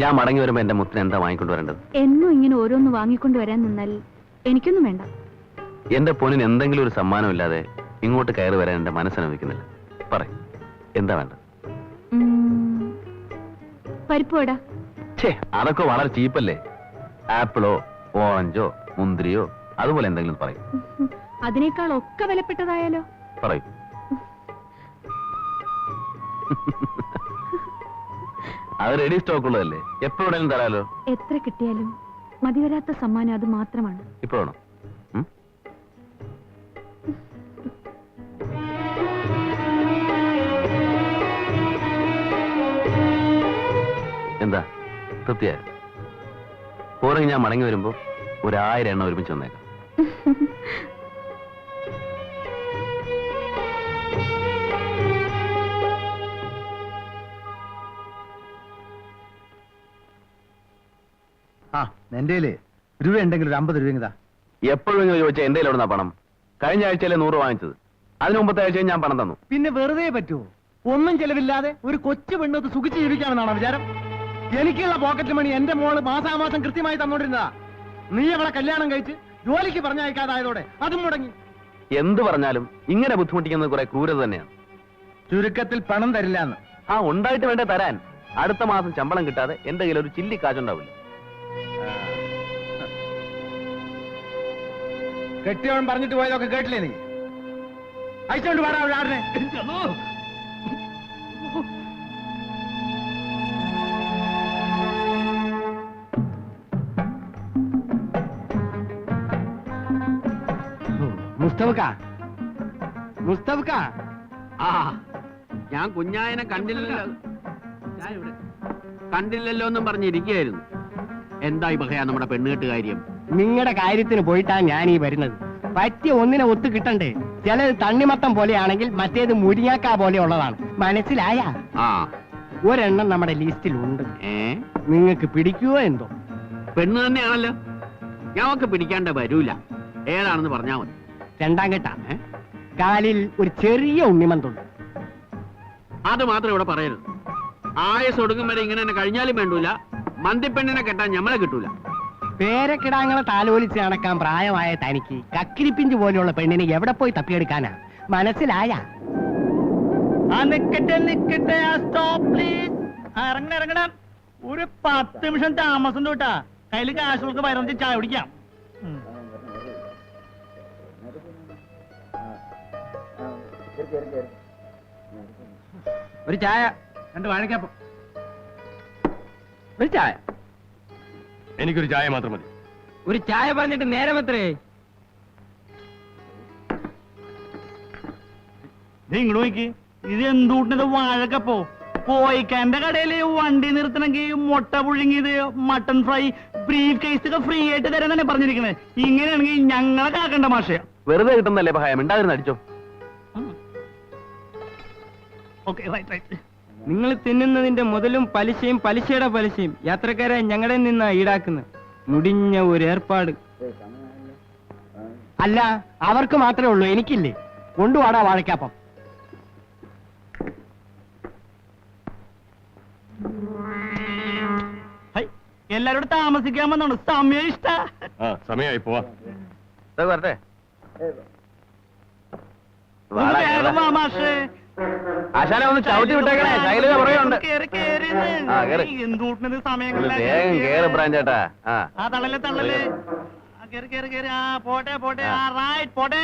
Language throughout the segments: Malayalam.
ഞാൻ മടങ്ങി വരുമ്പോ എന്റെ മുത്തിന് എന്താ വാങ്ങിക്കൊണ്ട് വരേണ്ടത്? എന്നും ഇങ്ങനെ ഓരോന്ന് വാങ്ങിക്കൊണ്ട് വരാൻ നിന്നാൽ എനിക്കൊന്നും വേണ്ട. എന്റെ പൊന്നിന് എന്തെങ്കിലും ഒരു സമ്മാനം ഇല്ലാതെ ഇങ്ങോട്ട് കയറി വരാൻ എന്റെ മനസ്സനുവദിക്കുന്നില്ല. പറ എന്താ വേണ്ട ഉം, പരിപ്പ് വട. ഛേ അതൊക്കെ വളരെ ചീപ്പല്ലേ? ആപ്പിളോ ഓറഞ്ചോ മുന്തിരിയോ അതുപോലെ എന്തെങ്കിലും പറയും. അതിനേക്കാൾ ഒക്കെ വിലപ്പെട്ടതായാലോ? പറയൂ. അത് റെഡി സ്റ്റോക്ക് ഉള്ളതല്ലേ? എപ്പോഴെങ്കിലും തരാലോ? എത്ര കിട്ടിയാലും മതിവരാത്ത സമ്മാനം അത് മാത്രമാണ്. ഇപ്പൊ വേണം? എന്താ? തൃപ്തിയായ? പോരെങ്കിൽ ഞാൻ മടങ്ങി വരുമ്പോ ഒരായിരം എണ്ണം ഒരുമിച്ച് വന്നേക്കാം എന്റെ രൂപ ഉണ്ടെങ്കിൽ ഒരു അമ്പത് രൂപ എപ്പോഴെങ്കിലും ചോദിച്ചാൽ എന്റെ എവിടുന്നാ പണം? കഴിഞ്ഞ ആഴ്ചയിലെ നൂറ് വാങ്ങിച്ചത്. അതിന് മുമ്പത്തെ ആഴ്ചയും ഞാൻ പണം തന്നു. പിന്നെ വെറുതെ പറ്റുമോ ഒന്നും ചെലവില്ലാതെ ഒരു കൊച്ചു പെണ്ണത്ത് സുഖിച്ച് ജീവിക്കാമെന്നാണോ വിചാരം? എനിക്കുള്ള പോക്കറ്റ് മണി എന്റെ മോൾ മാസാമാസം കൃത്യമായി തന്നോണ്ടിരുന്നതാ. നീ അവളെ കല്യാണം കഴിച്ച് ജോലിക്ക് പറഞ്ഞയക്കാതായതോടെ അതും മുടങ്ങി. എന്ത് പറഞ്ഞാലും ഇങ്ങനെ ബുദ്ധിമുട്ടിക്കുന്നത് കുറെ ക്രൂരത തന്നെയാണ്. ചുരുക്കത്തിൽ പണം തരില്ലാന്ന്. ആ ഉണ്ടായിട്ട് വേണ്ടേ തരാൻ. അടുത്ത മാസം ശമ്പളം കിട്ടാതെ എന്റെ കയ്യിൽ ഒരു ചില്ലി കാശുണ്ടാവില്ല. കെട്ടിയവൻ പറഞ്ഞിട്ട് പോയതൊക്കെ കേട്ടില്ലേ നീ? അയച്ചോണ്ട് പാടാ ആടിനെ. മുസ്തഫക്ക. മുസ്തഫക്ക. ആ ഞാൻ കുഞ്ഞായനെ കണ്ടില്ലല്ലോ. കണ്ടില്ലല്ലോ എന്നും പറഞ്ഞിരിക്കുകയായിരുന്നു. എന്തായി ബഹയാ നമ്മുടെ പെണ്ണുകെട്ട് കാര്യം നിങ്ങളുടെ കാര്യത്തിന് പോയിട്ടാണ് ഞാൻ ഈ വരുന്നത്. പറ്റിയ ഒന്നിനെ ഒത്തു കിട്ടണ്ടേ? ചിലത് തണ്ണിമത്തം പോലെയാണെങ്കിൽ മറ്റേത് മുരിങ്ങാക്ക പോലെയുള്ളതാണ് മനസ്സിലായ? ആ. ഒരെണ്ണം നമ്മുടെ ലിസ്റ്റിലുണ്ട്. ഏ? നിങ്ങൾക്ക് പിടിക്കുവോ എന്തോ? പെണ്ണ് തന്നെയാണല്ലോ. ഞങ്ങൾക്ക് പിടിക്കാണ്ട് വരൂല. ഏതാണെന്ന് പറഞ്ഞാ മതി. രണ്ടാം കെട്ട കാലിൽ ഒരു ചെറിയ ഉണ്ണിമന്തുണ്ട്. അത് മാത്രം ഇവിടെ പറയരുത്. ആയസ് ഒടുങ്ങും വരെ ഇങ്ങനെ തന്നെ കഴിഞ്ഞാലും വേണ്ടൂല. മന്തിപ്പെണ്ണിനെ കെട്ടാൻ ഞമ്മളെ കിട്ടൂല. പേരക്കിടാങ്ങളെ താലോലിച്ച് നടക്കാൻ പ്രായമായ തനിക്ക് കക്കിരിപ്പിഞ്ച് പോലെയുള്ള പെണ്ണിനെ എവിടെ പോയി തപ്പിയെടുക്കാനാ? മനസ്സിലായ? ഒരു പത്ത് നിമിഷം താമസം തൊട്ടാ. കയ്യിൽ കാശ് നമുക്ക് വയറഞ്ച് ചായ കുടിക്കാം. ഒരു ചായ. രണ്ട് വാഴക്കപ്പം. ഒരു ചായ. എനിക്കൊരു ചായ മാത്രം മതി. ഒരു ചായ പറഞ്ഞിട്ട് നേരം എത്രേ ഇങ്ങോട്ട് നോക്കി ഇത് എന്തൂട്ടിനത് വാഴക്കപ്പോ? കോയിക്കാന്റെ കടയിൽ വണ്ടി നിർത്തണമെങ്കിൽ മുട്ട പുഴുങ്ങിയത് മട്ടൺ ഫ്രൈ ബ്രീഫ് കേസ് ഒക്കെ ഫ്രീ ആയിട്ട് തരാൻ തന്നെ പറഞ്ഞിരിക്കുന്നത്. ഇങ്ങനെയാണെങ്കിൽ ഞങ്ങളെ കാക്കണ്ട മാഷ. വെറുതെ കിട്ടുന്നല്ലേ ഭയം ഉണ്ടായിരുന്നു അടിച്ചോ? ഓക്കെ റൈറ്റ് റൈറ്റ് നിങ്ങൾ തിന്നുന്നതിന്റെ മുതലും പലിശയും പലിശയുടെ പലിശയും യാത്രക്കാരെ ഞങ്ങളുടെ നിന്ന് ഈടാക്കുന്നത്. മുടിഞ്ഞ ഒരു ഏർപ്പാട്. അല്ല അവർക്ക് മാത്രമേ ഉള്ളൂ എനിക്കില്ലേ? കൊണ്ടുവാടാ വാഴക്കാപ്പം. ഹൈ എല്ലാരോടും താമസിക്കാൻ വന്നാണ് സമയം ഇഷ്ട. ആ സമയമായി പോവാ. ഇതൊക്കെ വരട്ടെ. വാടാ, വേഗം വാ മാഷേ. ആശാനെ ഒന്ന് ചവിട്ടി വിട്ടേക്കണേ. ശൈലജ പറയുന്നുണ്ട് വേഗം കേറ്. ബ്രാൻ ചേട്ടാ. ആ. ആ തള്ളൽ തള്ളൽ. കേറി കേറി കേറി. ആ പോട്ടെ പോട്ടെ. ആ റൈറ്റ് പോട്ടെ.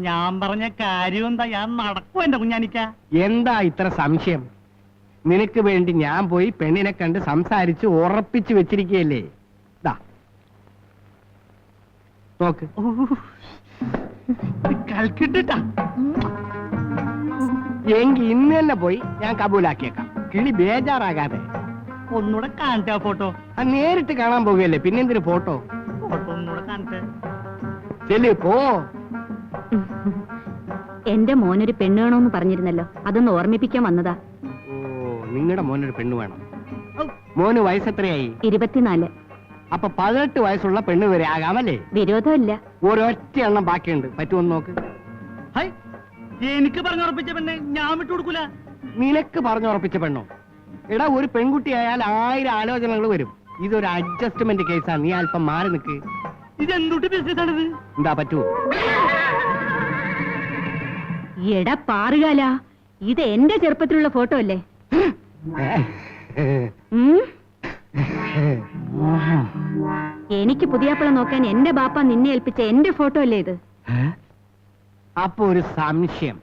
ഞാൻ പറഞ്ഞ കാര്യം എന്താ? ഞാൻ നടക്കും എന്റെ കുഞ്ഞാനിക്ക. എന്താ ഇത്ര സംശയം? നിനക്ക് വേണ്ടി ഞാൻ പോയി പെണ്ണിനെ കണ്ട് സംസാരിച്ച് ഉറപ്പിച്ചു വെച്ചിരിക്കുകയല്ലേ? ദാ. നോക്ക്. കൽക്കിട്ടാ എങ്കി ഇന്ന് തന്നെ പോയി ഞാൻ കബൂലാക്കിയേക്കാം. കിളി ബേജാറാകാതെ. ഒന്നുകൂടെ കാണട്ടെ ആ ഫോട്ടോ. ആ നേരിട്ട് കാണാൻ പോകുകയല്ലേ പിന്നെന്തിന് ഫോട്ടോ? ഫോട്ടോ ഒന്നുകൂടെ കാണട്ടെ ചെല്ലു പോ. എന്റെ മോനൊരു പെണ്ണ് വേണമെന്ന് പറഞ്ഞിരുന്നല്ലോ. അതൊന്ന് ഓർമ്മിപ്പിക്കാൻ വന്നതാ. ഓ നിങ്ങളുടെ മോനൊരു പെണ്ണ് വേണം. മോന് വയസ്സെത്രയായി? ഇരുപത്തിനാല്. അപ്പൊ പതിനെട്ട് വയസ്സുള്ള പെണ്ണ് വരെ ആകാമല്ലേ? വിരോധമില്ല. ഒരൊറ്റ എണ്ണം ബാക്കിയുണ്ട്. പറ്റുമെന്ന് നോക്ക്. ഹൈ എനിക്ക് പറഞ്ഞുറപ്പിച്ച പെണ്ണ് ഞാൻ വിട്ടു കൊടുക്കൂല. നിനക്ക് പറഞ്ഞുറപ്പിച്ച പെണ്ണോ? എടാ ഒരു പെൺകുട്ടി ആയാൽ ആയിരം ആലോചനകൾ വരും. ഇതൊരു അഡ്ജസ്റ്റ്മെന്റ് കേസാ നീ അല്പം മാറി നിൽക്ക് ഇത് എന്തുട്ടി ബിസിനസ് ആണിത്? എന്താ പറ്റൂ? എടാ പാറുകാല ഇത് എന്റെ ചെറുപ്പത്തിലുള്ള ഫോട്ടോ അല്ലേ? ഉം? എനിക്ക് പുതിയാപ്പിള നോക്കാൻ എന്റെ ബാപ്പ നിന്നെ ഏൽപ്പിച്ച എന്റെ ഫോട്ടോ അല്ലേ ഇത്? അപ്പൊ ഒരു സംശയം.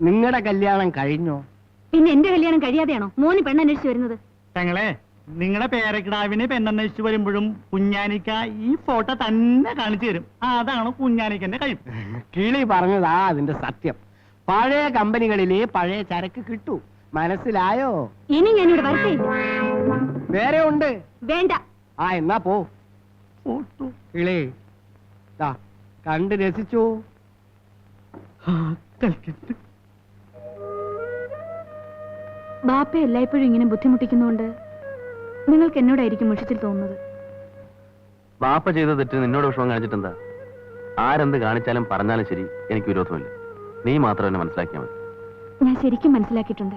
നിങ്ങളുടെ കല്യാണം കഴിഞ്ഞോ? പിന്നെ എന്റെ കല്യാണം കഴിയാതെയാണോ? മൂന്ന് പെണ്ണന്വേഷിച്ച് വരുന്നത്. ഞങ്ങളെ നിങ്ങളുടെ പേരക്കിടാവിനെ പെണ്ണന്വേഷിച്ച് വരുമ്പോഴും കുഞ്ഞാനിക്ക ഈ ഫോട്ടോ തന്നെ കാണിച്ചു തരും. അതാണ് കുഞ്ഞാനിക്കന്റെ കഴിവ്. കിളി പറഞ്ഞതാ അതിന്റെ സത്യം. പഴയ കമ്പനികളിലെ പഴയ ചരക്ക് കിട്ടു. മനസ്സിലായോ? ഇനി ഞാനിവിടെ വരട്ടെ? വേറെ ഉണ്ട്. വേണ്ട. ആ എന്നാ പോ. കിളി ദാ, കണ്ട് രസിച്ചു? ബാപ്പ എല്ലായ്പ്പോഴും ഇങ്ങനെ ബുദ്ധിമുട്ടിക്കുന്നോണ്ട് നിങ്ങൾക്ക് എന്നോടായിരിക്കും മുഷിച്ചിൽ തോന്നുന്നത്. ബാപ്പ ചെയ്ത തെറ്റ് നിന്നോട് വിഷമം കാണിച്ചിട്ടെന്താ? ആരെന്ത് കാണിച്ചാലും പറഞ്ഞാലും ശരി എനിക്ക് വിരോധമില്ല. നീ മാത്രം എന്നെ മനസ്സിലാക്കിയാൽ മതി. ഞാൻ ശരിക്കും മനസ്സിലാക്കിയിട്ടുണ്ട്.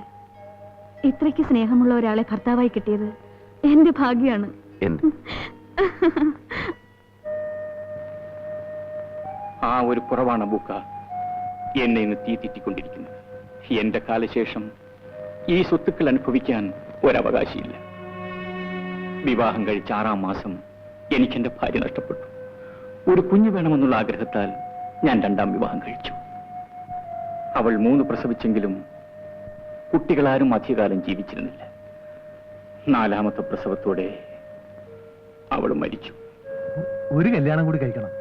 ഇത്രയ്ക്ക് സ്നേഹമുള്ള ഒരാളെ ഭർത്താവായി കിട്ടിയത് എന്റെ ഭാഗ്യമാണ് എന്ത്? ആ ഒരു കുറവാണ് ബുക്ക എന്നെ ഇന്ന് തീറ്റിക്കൊണ്ടിരിക്കുന്നത്. എന്റെ കാലശേഷം ഈ സ്വത്തുക്കൾ അനുഭവിക്കാൻ ഒരവകാശിയില്ല. വിവാഹം കഴിച്ച ആറാം മാസം എനിക്ക് എന്റെ ഭാര്യ നഷ്ടപ്പെട്ടു. ഒരു കുഞ്ഞു വേണമെന്നുള്ള ആഗ്രഹത്താൽ ഞാൻ രണ്ടാം വിവാഹം കഴിച്ചു. അവൾ മൂന്ന് പ്രസവിച്ചെങ്കിലും കുട്ടികളാരും അധികകാലം ജീവിച്ചിരുന്നില്ല. നാലാമത്തെ പ്രസവത്തോടെ അവൾ മരിച്ചു. ഒരു കല്യാണം കൂടി കഴിക്കണം.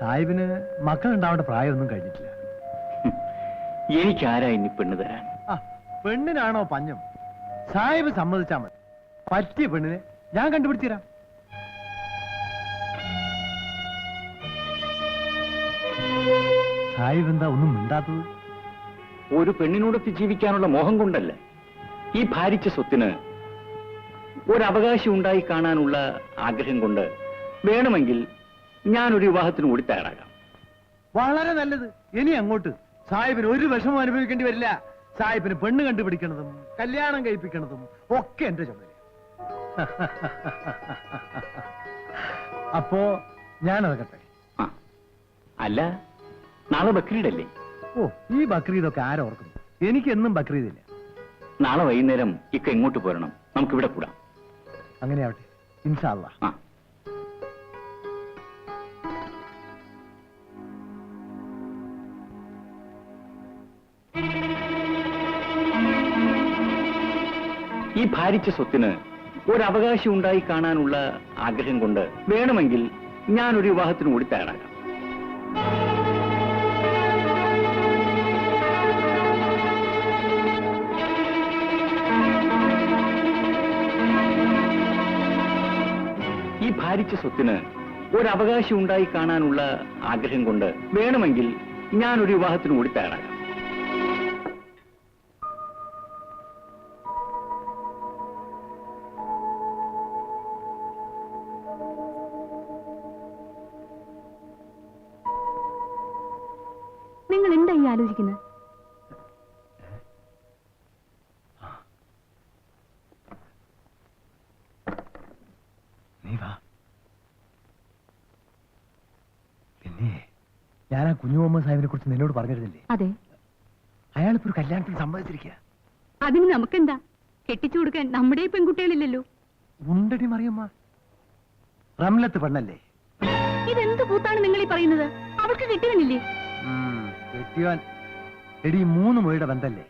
സാഹിബിന് മക്കൾ ഉണ്ടാവേണ്ട പ്രായമൊന്നും കഴിഞ്ഞിട്ടില്ല. എനിക്കാരാ ഇനി പെണ്ണ് തരാൻ? പെണ്ണിനാണോ പഞ്ഞം? സാഹിബ് സമ്മതിച്ചാ മതി. പറ്റിയ പെണ്ണിനെ ഞാൻ കണ്ടുപിടിച്ചു തരാം സാഹിബ് എന്താ ഒന്നും മിണ്ടാത്തത്? ഒരു പെണ്ണിനോടൊത്ത് ജീവിക്കാനുള്ള മോഹം കൊണ്ടല്ല. ഈ ഭാരിച്ച സ്വത്തിന് ഒരവകാശം ഉണ്ടായി കാണാനുള്ള ആഗ്രഹം കൊണ്ട് വേണമെങ്കിൽ ഞാൻ ഒരു വിവാഹത്തിന് കൂടി തയ്യാറാകാം. വളരെ നല്ലത്. ഇനി അങ്ങോട്ട് സാഹിബിന് ഒരു വിഷമം അനുഭവിക്കേണ്ടി വരില്ല. സാഹിബിന് പെണ്ണ് കണ്ടുപിടിക്കണതും കല്യാണം കഴിപ്പിക്കണതും ഒക്കെ എന്റെ ചുമതല. അപ്പോ ആ. അല്ല നാളെ ബക്രീദല്ലേ? ഓ ഈ ബക്രീദൊക്കെ ആരോർക്കുന്നു എനിക്ക് എന്നും ബക്രീദില്ല. നാളെ വൈകുന്നേരം ഇക്ക ഇങ്ങോട്ട് പോരണം. നമുക്ക് ഇവിടെ കൂടാം അങ്ങനെയാവട്ടെ ഇൻഷാല്ല ആ. ഈ ഭാരിച്ച സ്വത്തിന് ഒരവകാശം ഉണ്ടായി കാണാനുള്ള ആഗ്രഹം കൊണ്ട് വേണമെങ്കിൽ ഞാനൊരു ഒരു വിവാഹത്തിന് കൂടി തയ്യാറാകാം ഭാരിച്ച സ്വത്തിന് ഒരവകാശം ഉണ്ടായി കാണാനുള്ള ആഗ്രഹം കൊണ്ട് വേണമെങ്കിൽ ഞാനൊരു വിവാഹത്തിന് കൂടി തയ്യാറാകാം നിങ്ങൾ എന്തായി ആലോചിക്കുന്നത്? ഞാൻ ആ കുഞ്ഞു മുഹമ്മദ് സാഹിബിനെ കുറിച്ച് നിന്നോട് പറഞ്ഞിരുന്നില്ലേ? അതെ. അയാളിപ്പോ ഒരു കല്യാണത്തിന് സമ്മതിച്ചിരിക്കുക അതിന് നമുക്കെന്താ? കെട്ടിച്ചു കൊടുക്കാൻ നമ്മുടെ പെൺകുട്ടികളില്ലല്ലോ. ഉണ്ടടി മറിയമ്മ. റംലത്ത് പെണ്ണല്ലേ? ഇതെന്ത് കൂത്താണ് നിങ്ങൾ ഈ പറയുന്നത്? അവൾക്ക് കെട്ടിയവനില്ലേ? കെട്ടിയോൻ എടി മൂന്ന് മുഴയുടെ ബന്ധല്ലേ?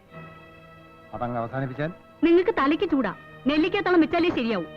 അതങ്ങ് അവസാനിപ്പിച്ചാൽ? നിങ്ങൾക്ക് തലയ്ക്ക് ചൂടാ. നെല്ലിക്കത്തോളം വെച്ചാലേ ശരിയാവും.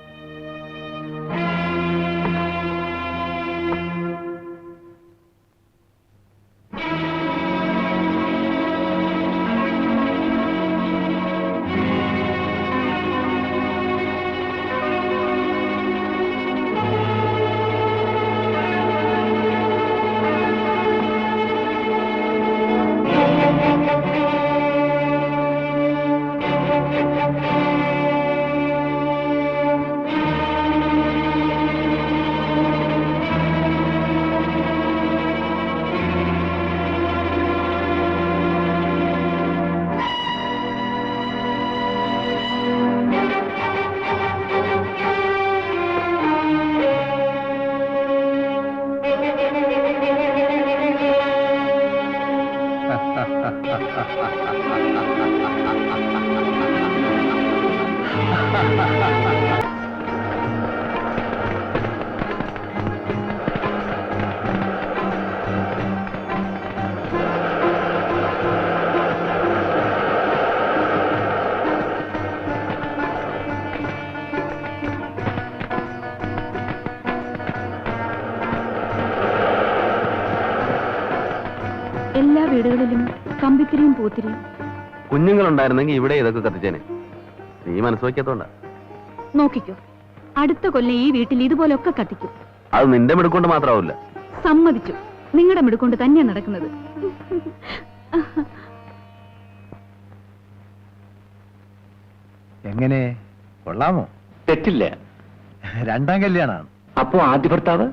വീടുകളിലും കമ്പിത്തിരിയും പൂത്തിരിയും. കുഞ്ഞുങ്ങളുണ്ടായിരുന്നെങ്കിൽ ഇവിടെ ഇതൊക്കെ കത്തിച്ചേനെ. നീ മനസ്സ് വയ്ക്കാത്തോണ്ടാ നോക്കിക്കോ അടുത്ത കൊല്ലം ഈ വീട്ടിൽ ഇതുപോലൊക്കെ കത്തിക്കും. അത് നിന്റെ മെടുക്കൊണ്ട് മാത്രമാവില്ല. സമ്മതിച്ചു. നിങ്ങളുടെ മെടുക്കൊണ്ട് തന്നെയാ നടക്കുന്നത്. എങ്ങനെ? കൊള്ളാമോ? തെറ്റില്ല. രണ്ടാം കല്യാണാണ് അപ്പോ ആദ്യ ഭർത്താവ്?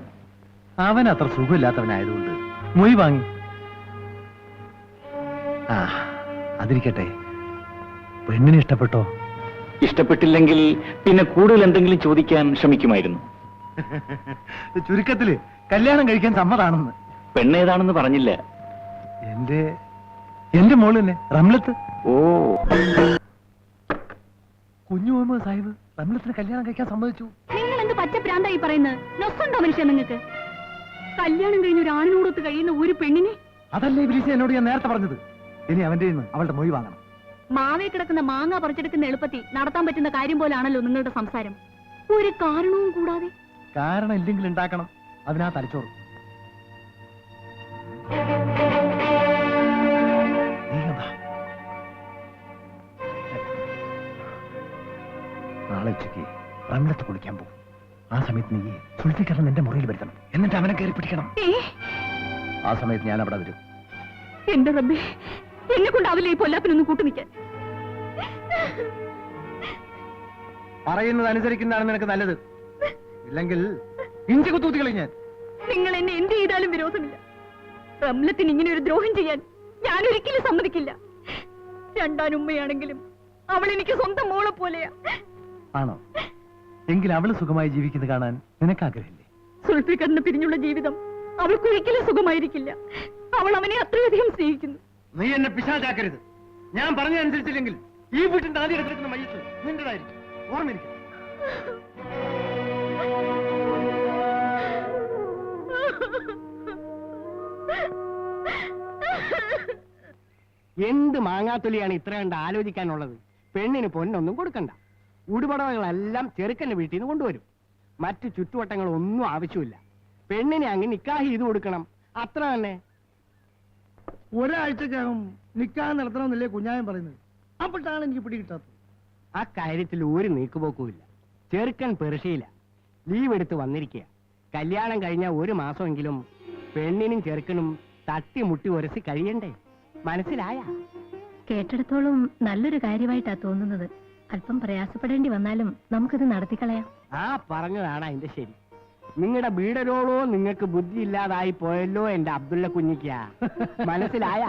അവൻ അത്ര സുഖമില്ലാത്തവനായതുകൊണ്ട് മൊയ് വാങ്ങി ആ അതിരിക്കട്ടെ. പെണ്ണിനെ ഇഷ്ടപ്പെട്ടോ? ഇഷ്ടപ്പെട്ടില്ലെങ്കിൽ പിന്നെ കൂടുതൽ എന്തെങ്കിലും ചോദിക്കാൻ ശ്രമിക്കുമായിരുന്നു. ചുരുക്കത്തിൽ കല്യാണം കഴിക്കാൻ സമ്മതാണെന്ന്. പെണ്ണേതാണെന്ന് പറഞ്ഞില്ല. എന്റെ എന്റെ മോൾ തന്നെ റംലത്ത്. ഓ. കുഞ്ഞു മുഹമ്മദ് സാഹിബ് റംലത്തിന് കല്യാണം കഴിക്കാൻ സമ്മതിച്ചു. നിങ്ങൾ എന്ത് പച്ച പ്രാന്തായി പറയുന്നത്? നൊസുണ്ടോ മനുഷ്യ നിങ്ങൾക്ക്? കല്യാണം കഴിഞ്ഞ ഒരു ആണിനോടൊത്ത് കഴിയുന്ന ഒരു പെണ്ണിനെ? അതല്ലേ വിളിച്ച് എന്നോട് ഞാൻ നേരത്തെ പറഞ്ഞത്. ഇനി അവന്റെ അവളുടെ മൊഴി വാങ്ങണം. മാവേ കിടക്കുന്ന മാങ്ങ പറിച്ചെടുക്കുന്ന എളുപ്പത്തിൽ നടത്താൻ പറ്റുന്ന കാര്യം പോലാണല്ലോ നിങ്ങളുടെ സംസാരം. ഒരു കാരണവും കൂടാതെ. കാരണം ഇല്ലെങ്കിൽ ഉണ്ടാക്കണം. അതിനാ തലച്ചോറ്. നാളെ ഉച്ചയ്ക്ക് കുളിക്കാൻ പോകും. ആ സമയത്ത് നീ സുൽഫിക്കറിന് നിന്റെ മുറിയിൽ വരുത്തണം. എന്നിട്ട് അവനെ കയറി പിടിക്കണം. ആ സമയത്ത് ഞാൻ അവിടെ വരും. എന്റെ റബ്ബേ എന്നെ കൊണ്ടാവില്ല ഈ പൊല്ലാപ്പിനൊന്നും കൂട്ടു നിൽക്കാൻ? പറയുന്നത് അനുസരിക്കുന്നതാണ് നിനക്ക് നല്ലത്. ഇല്ലെങ്കിൽ ഇഞ്ചി കുത്തൂത്തികളി ഞാൻ. നിങ്ങൾ എന്നെ എന്ത് ചെയ്താലും വിരോധമില്ല. റംലത്തിന് ഇങ്ങനെ ഒരു ദ്രോഹം ചെയ്യാൻ ഞാൻ ഒരിക്കലും സമ്മതിക്കില്ല. രണ്ടാനുമ്മയാണെങ്കിലും അവൾ എനിക്ക് സ്വന്തം മോളെ പോലെയാ. ആണോ? എങ്കിൽ അവൾ സുഖമായി ജീവിക്കുന്നത് കാണാൻ നിനക്ക് ആഗ്രഹമില്ലേ? സുൽഫിക്കറിന് പിരിഞ്ഞുള്ള ജീവിതം അവൾക്കൊരിക്കലും സുഖമായിരിക്കില്ല. അവൾ അവനെ അത്രയധികം സ്നേഹിക്കുന്നു. നീ എന്നെ പിശാചാക്കരുത്. ഞാൻ പറഞ്ഞതനുസരിച്ചില്ലെങ്കിൽ ഈ വീട്ടിന്റെ ആദ്യം എടുത്തിരിക്കുന്ന മയ്യത്ത് നിന്റേതായിരിക്കും. ഓർമ്മയിരിക്കും എന്ത് മാങ്ങാത്തൊലിയാണ് ഇത്ര കണ്ട് ആലോചിക്കാനുള്ളത്? പെണ്ണിന് പൊന്നൊന്നും കൊടുക്കണ്ട. ഉടുപടവകളെല്ലാം ചെറുക്കന്റെ വീട്ടിൽ നിന്ന് കൊണ്ടുവരും. മറ്റു ചുറ്റുവട്ടങ്ങളൊന്നും ആവശ്യമില്ല. പെണ്ണിനെ അങ്ങ് നിക്കാഹി ചെയ്ത് കൊടുക്കണം. അത്ര തന്നെ. ഒരാഴ്ചക്കകം നിക്കാൻ നടത്തണമെന്നല്ലേ കുഞ്ഞായൻ പറയുന്നത്. അപ്പോഴാണ് എനിക്ക് പിടികിട്ടാത്തത് ആ കാര്യത്തിൽ ഒരു നീക്കുപോക്കുമില്ല ചെറുക്കൻ പെർഷയില്ല ലീവ് എടുത്ത് വന്നിരിക്കുക കല്യാണം കഴിഞ്ഞ ഒരു മാസമെങ്കിലും പെണ്ണിനും ചെറുക്കനും തട്ടി മുട്ടി ഉരസി കഴിയണ്ടേ? മനസ്സിലായ? കേട്ടിടത്തോളം നല്ലൊരു കാര്യമായിട്ടാ തോന്നുന്നത്. അല്പം പ്രയാസപ്പെടേണ്ടി വന്നാലും നമുക്കിത് നടത്തിക്കളയാം. ആ പറഞ്ഞതാണ് അതിന്റെ ശരി. നിങ്ങളുടെ വീടരോളോ നിങ്ങൾക്ക് ബുദ്ധി ഇല്ലാതായി പോയല്ലോ എന്റെ അബ്ദുള്ള കുഞ്ഞിക്ക മനസ്സിലായ?